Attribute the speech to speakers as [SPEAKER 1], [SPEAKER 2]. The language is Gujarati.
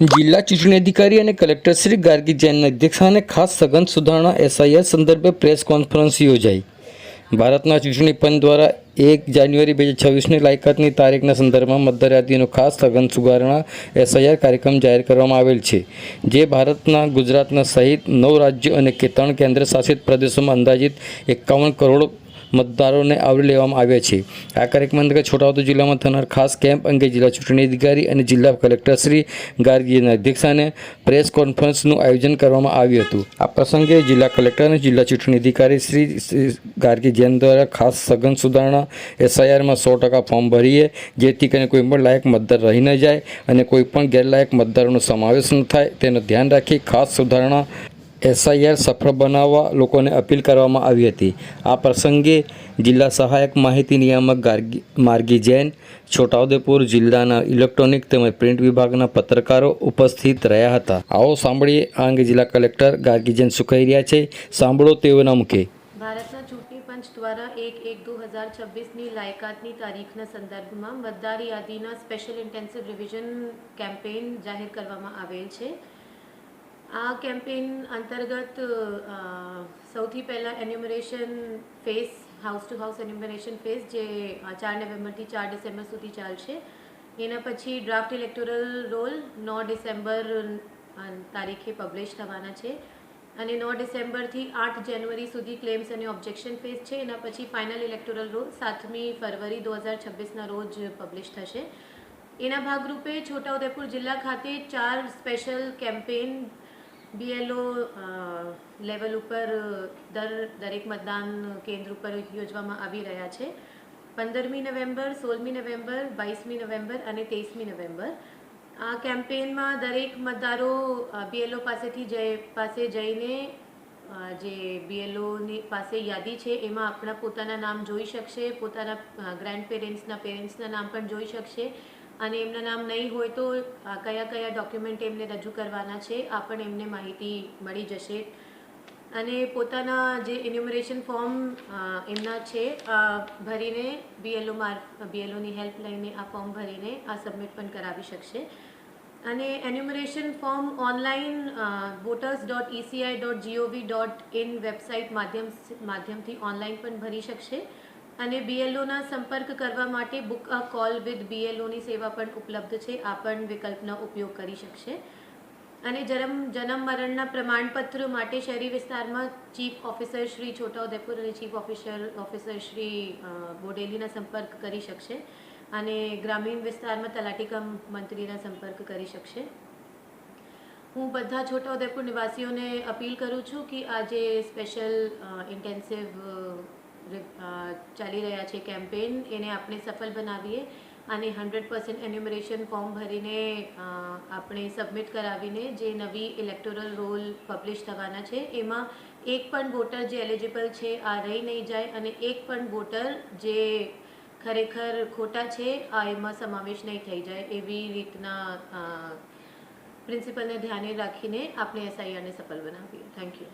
[SPEAKER 1] જિલ્લા ચૂંટણી અધિકારી અને કલેક્ટર શ્રી ગાર્ગી જૈનના અધ્યક્ષસ્થાને ખાસ સઘન સુધારણા એસઆઈઆર સંદર્ભે પ્રેસ કોન્ફરન્સ યોજાઈ. ભારતના ચૂંટણી પંચ દ્વારા એક જાન્યુઆરી બે હજાર છવ્વીસની લાયકાતની તારીખના સંદર્ભમાં મતદાર યાદીનો ખાસ સઘન સુધારણા એસઆઈઆર કાર્યક્રમ જાહેર કરવામાં આવેલ છે, જે ભારતના, ગુજરાતના સહિત નવ રાજ્યો અને ત્રણ કેન્દ્ર શાસિત પ્રદેશોમાં અંદાજિત એકાવન કરોડ મતદારોને આવરી લેવામાં આવ્યા છે. આ કાર્યક્રમ અંતર્ગત છોટાઉદેપુર જિલ્લામાં થનાર ખાસ કેમ્પ અંગે જિલ્લા ચૂંટણી અધિકારી અને જિલ્લા કલેક્ટર શ્રી ગાર્ગીના અધ્યક્ષાને પ્રેસ કોન્ફરન્સનું આયોજન કરવામાં આવ્યું હતું. આ પ્રસંગે જિલ્લા કલેક્ટર અને જિલ્લા ચૂંટણી અધિકારી શ્રી ગાર્ગી જૈન દ્વારા ખાસ સઘન સુધારણા એસઆઈઆરમાં સો ટકા ફોર્મ ભરીએ, જેથી કરીને કોઈ પણ લાયક મતદાર રહી ન જાય અને કોઈપણ ગેરલાયક મતદારોનો સમાવેશ ન થાય. તેનું ધ્યાન રાખી ખાસ સુધારણા એસઆઈઆર સફળ બનાવવા લોકોને અપીલ કરવામાં આવી હતી. આ પ્રસંગે જિલ્લા સહાયક માહિતી નિયામક માર્ગી જૈન, છોટાઉદેપુર જિલ્લાના ઇલેક્ટ્રોનિક તેમજ પ્રિન્ટ વિભાગના પત્રકારો ઉપસ્થિત રહ્યા હતા. આવો સાંભળીએ આ અંગે જિલ્લા કલેક્ટર ગાર્ગી જૈન સુખાઈ રહ્યા છે. સાંભળો તેઓના મુખે.
[SPEAKER 2] ભારતના ચૂંટણી પંચ દ્વારા એક એક દો હજાર છવ્વીસની લાયકાતની તારીખના સંદર્ભમાં મતદાર યાદીના સ્પેશિયલ ઇન્ટેન્સિવ રિવિઝન કેમ્પેઇન જાહેર કરવામાં આવેલ છે. આ કેમ્પેઇન અંતર્ગત સૌથી પહેલાં enumeration phase house to house enumeration phase જે ચાર નવેમ્બરથી ચાર ડિસેમ્બર સુધી ચાલશે. એના પછી ડ્રાફ્ટ ઇલેક્ટોરલ રોલ નવ ડિસેમ્બર તારીખે પબ્લિશ થવાના છે. અને નવ ડિસેમ્બરથી આઠ જાન્યુઆરી સુધી ક્લેમ્સ અને ઓબ્જેક્શન ફેઝ છે. એના પછી ફાઇનલ ઇલેક્ટોરલ રોલ સાતમી ફરવરી દો હજાર છવ્વીસના રોજ પબ્લિશ થશે. એના ભાગરૂપે છોટાઉદેપુર જિલ્લા ખાતે ચાર સ્પેશિયલ કેમ્પેઇન બીએલઓ લેવલ ઉપર દર, દરેક મતદાન કેન્દ્ર ઉપર યોજવામાં આવી રહ્યા છે. પંદરમી નવેમ્બર, સોળમી નવેમ્બર, બાવીસમી નવેમ્બર અને તેઈસમી નવેમ્બર. આ કેમ્પેનમાં દરેક મતદારો બીએલઓ પાસેથી જઈ પાસે જઈને જે બીએલઓની પાસે યાદી છે, એમાં આપણા પોતાના નામ જોઈ શકશે, પોતાના ગ્રેન્ડ પેરેન્ટ્સના પેરેન્ટ્સના નામ પણ જોઈ શકશે. અને એમના નામ નહીં હોય તો કયા કયા ડોક્યુમેન્ટ એમને રજૂ કરવાના છે, આ પણ એમને માહિતી મળી જશે. અને પોતાના જે ઇન્યુમરેશન ફોર્મ એમના છે ભરીને બીએલઓ માર બીએલઓની હેલ્પ લઈને આ ફોર્મ ભરીને આ સબમિટ પણ કરાવી શકશે. અને enumeration form online voters dot ECI dot GOV dot in website માધ્યમ, માધ્યમથી ઓનલાઈન પણ ભરી શકશે. અને બીએલઓના સંપર્ક કરવા માટે બુક અ કોલ વિથ બીએલઓની સેવા પણ ઉપલબ્ધ છે. આ પણ વિકલ્પનો ઉપયોગ કરી શકશે. અને જન્મ જન્મ મરણના પ્રમાણપત્ર માટે શહેરી વિસ્તારમાં ચીફ ઓફિસર શ્રી છોટાઉદેપુર અને ચીફ ઓફિસર ઓફિસર શ્રી બોડેલીના સંપર્ક કરી શકશે. અને ગ્રામીણ વિસ્તારમાં તલાટી કમ મંત્રીના સંપર્ક કરી શકશે. હું બધા છોટાઉદેપુર નિવાસીઓને અપીલ કરું છું કે આ જે સ્પેશિયલ ઇન્ટેન્સિવ ચાલી રહ્યા છે કેમ્પેઇન એને આપણે સફળ બનાવીએ અને હંડ્રેડ પર્સન્ટ એન્યુમરેશન ફોર્મ ભરીને આપણે સબમિટ કરાવીને જે નવી ઇલેક્ટોરલ રોલ પબ્લિશ થવાના છે, એમાં એક પણ વોટર જે એલિજિબલ છે, આ રહી નહીં જાય અને એક પણ વોટર જે ખરેખર ખોટા છે, આ એમાં સમાવેશ નહીં થઈ જાય એવી રીતના પ્રિન્સિપલને ધ્યાને રાખીને આપણે એસઆઈઆરને સફળ બનાવીએ. Thank you